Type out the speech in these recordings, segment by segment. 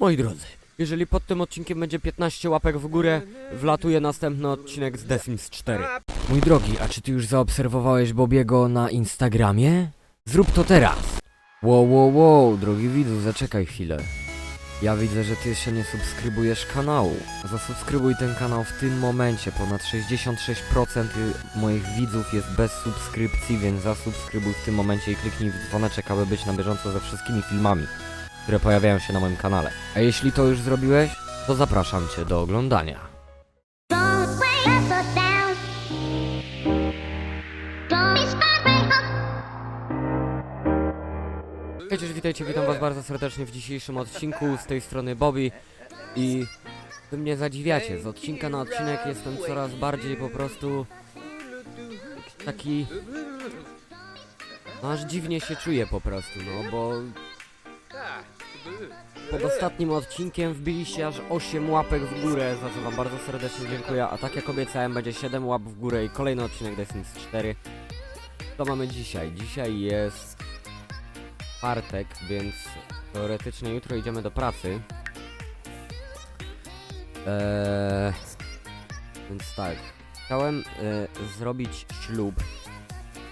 Moi drodzy, jeżeli pod tym odcinkiem będzie 15 łapek w górę, wlatuje następny odcinek z The Sims 4. Mój drogi, a czy ty już zaobserwowałeś Bobiego na Instagramie? Zrób to teraz! Wow, wow, wow, drogi widzu, zaczekaj chwilę. Ja widzę, że ty jeszcze nie subskrybujesz kanału. Zasubskrybuj ten kanał w tym momencie. Ponad 66% moich widzów jest bez subskrypcji, więc zasubskrybuj w tym momencie i kliknij w dzwoneczek, aby być na bieżąco ze wszystkimi filmami, które pojawiają się na moim kanale. A jeśli to już zrobiłeś, to zapraszam cię do oglądania. Cześć, witajcie, witam was bardzo serdecznie w dzisiejszym odcinku. Z tej strony Bobby i wy mnie zadziwiacie. Z odcinka na odcinek jestem coraz bardziej po prostu taki... No aż dziwnie się czuję po prostu, no bo pod ostatnim odcinkiem wbiliście aż 8 łapek w górę, za co wam bardzo serdecznie dziękuję. A tak jak obiecałem, będzie 7 łap w górę i kolejny odcinek The Sims 4. Co mamy dzisiaj? Dzisiaj jest czwartek, więc teoretycznie jutro idziemy do pracy. Eee, więc tak, chciałem e, zrobić ślub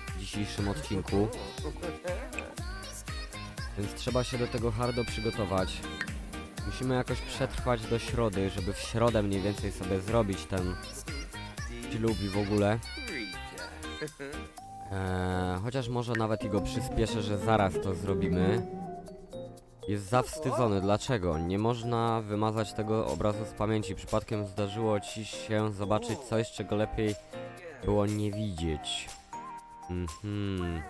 w dzisiejszym odcinku. Więc trzeba się do tego hardo przygotować. Musimy jakoś przetrwać do środy, żeby w środę mniej więcej sobie zrobić ten ślub w ogóle. Eee, chociaż może nawet i go przyspieszę, że zaraz to zrobimy. Jest zawstydzony. Dlaczego? Nie można wymazać tego obrazu z pamięci. Przypadkiem zdarzyło ci się zobaczyć coś, czego lepiej było nie widzieć. Mhm.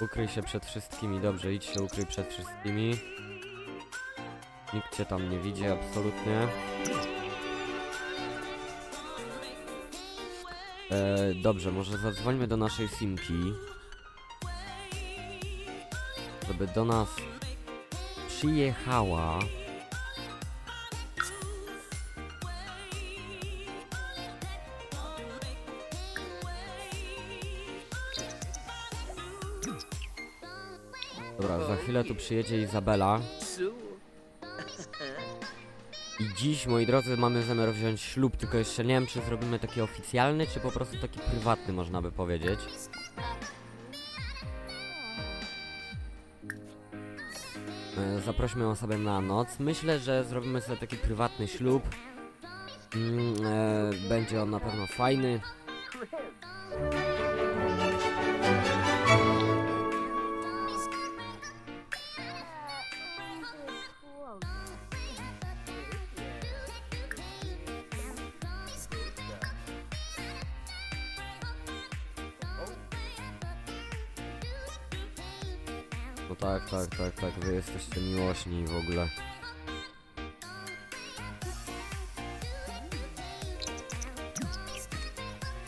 Ukryj się przed wszystkimi. Dobrze, idź się ukryj przed wszystkimi. Nikt cię tam nie widzi, absolutnie. E, dobrze, może zadzwońmy do naszej Simki. Żeby do nas przyjechała. Dobra, za chwilę tu przyjedzie Izabela. I dziś, moi drodzy, mamy zamiar wziąć ślub, tylko jeszcze nie wiem, czy zrobimy taki oficjalny, czy po prostu taki prywatny, można by powiedzieć. E, Zaprośmy osobę na noc. Myślę, że zrobimy sobie taki prywatny ślub. Mm, e, będzie on na pewno fajny. No tak, tak, tak, tak, wy jesteście miłośni w ogóle.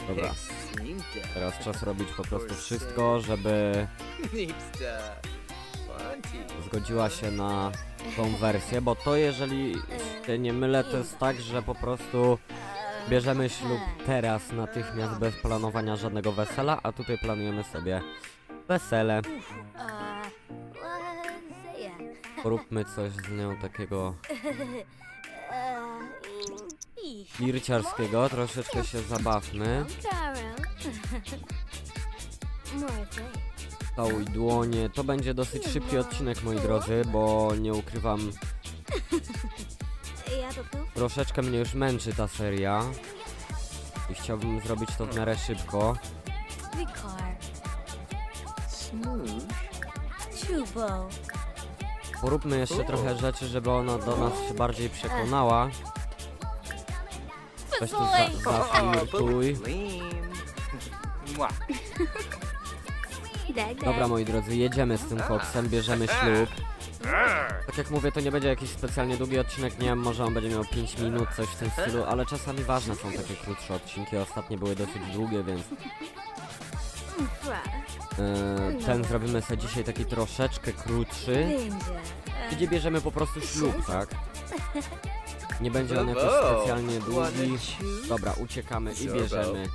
Dobra, teraz czas robić po prostu wszystko, żeby zgodziła się na tą wersję, bo to jeżeli się nie mylę, to jest tak, że po prostu bierzemy ślub teraz natychmiast bez planowania żadnego wesela, a tutaj planujemy sobie wesele. Poróbmy coś z nią takiego flirciarskiego, troszeczkę się zabawmy. Całuj dłonie. To będzie dosyć szybki odcinek, moi drodzy, bo nie ukrywam, troszeczkę mnie już męczy ta seria. I chciałbym zrobić to w miarę szybko. Poróbmy jeszcze trochę rzeczy, żeby ona do nas się bardziej przekonała. Weź tu za, zaflirtuj. Dobra, moi drodzy, jedziemy z tym koksem, bierzemy ślub. Tak jak mówię, to nie będzie jakiś specjalnie długi odcinek, nie wiem, może on będzie miał 5 minut, coś w tym stylu, ale czasami ważne są takie krótsze odcinki, ostatnie były dosyć długie, więc e, ten zrobimy sobie dzisiaj taki troszeczkę krótszy, gdzie bierzemy po prostu ślub, tak? Nie będzie on jakoś specjalnie długi. Dobra, uciekamy i bierzemy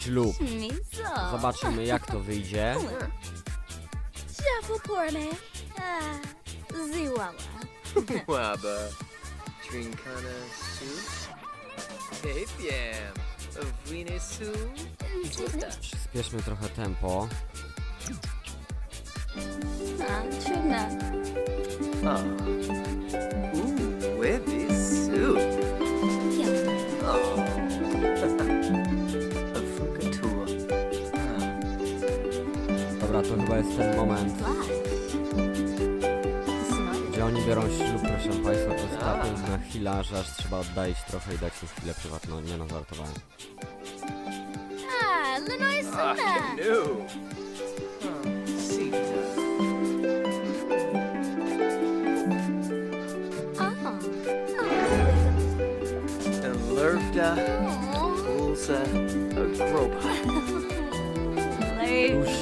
ślub. Zobaczymy jak to wyjdzie. Shuffle poor man. Ziwawa. Waba. Trinkana soup. Pepiam. Wine soup. Przyspieszmy trochę tempo. Ah, tuna. Oh. Ooh, with this soup. Yeah. Oh. A frugatur. Ah. Dobra, to chyba jest ten moment, gdzie oni biorą ślub, proszę państwa. To jest ta piękna chwila, że aż trzeba oddalić trochę i dać im chwilę prywatną. Nie no, żartowałem. Ah, Lenoy Ah, Suna.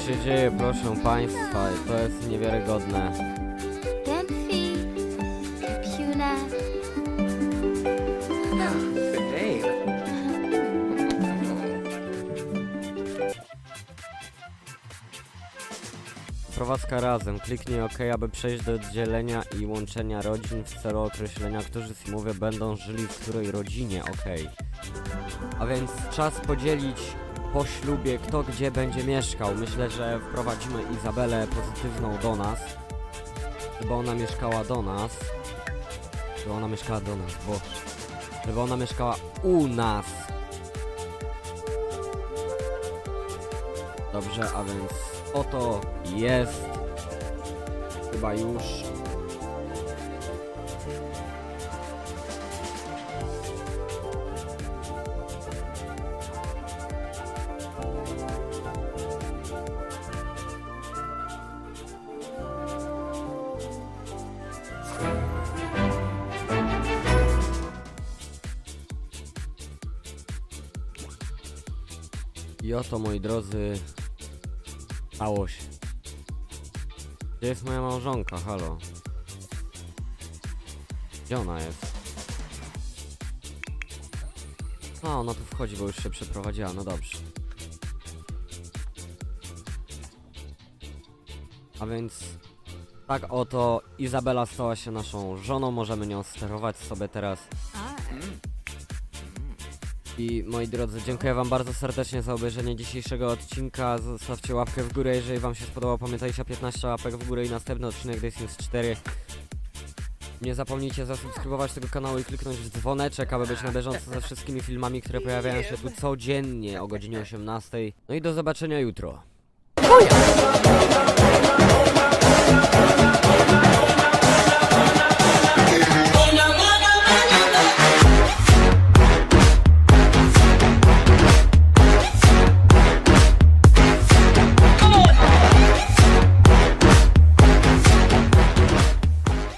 Się dzieje, proszę państwa, to jest niewiarygodne. Name. Prowadzka razem. Kliknij OK, aby przejść do dzielenia i łączenia rodzin w celu określenia, którzy simowie będą żyli w której rodzinie. OK. A więc czas podzielić po ślubie, kto gdzie będzie mieszkał. Myślę, że wprowadzimy Izabelę pozytywną do nas. Żeby ona mieszkała do nas. Żeby ona mieszkała do nas, bo... Żeby ona mieszkała u nas. Dobrze, a więc oto jest. Chyba już. Oto, moi drodzy, stało się. Gdzie jest moja małżonka? Halo. Gdzie ona jest? A, ona tu wchodzi, bo już się przeprowadziła, no dobrze. A więc tak oto Izabela stała się naszą żoną, możemy nią sterować sobie teraz. I moi drodzy, dziękuję wam bardzo serdecznie za obejrzenie dzisiejszego odcinka. Zostawcie łapkę w górę, jeżeli wam się spodobał. Pamiętajcie o 15 łapek w górę i następny odcinek The Sims 4. Nie zapomnijcie zasubskrybować tego kanału i kliknąć w dzwoneczek, aby być na bieżąco ze wszystkimi filmami, które pojawiają się tu codziennie o godzinie 18. No i do zobaczenia jutro.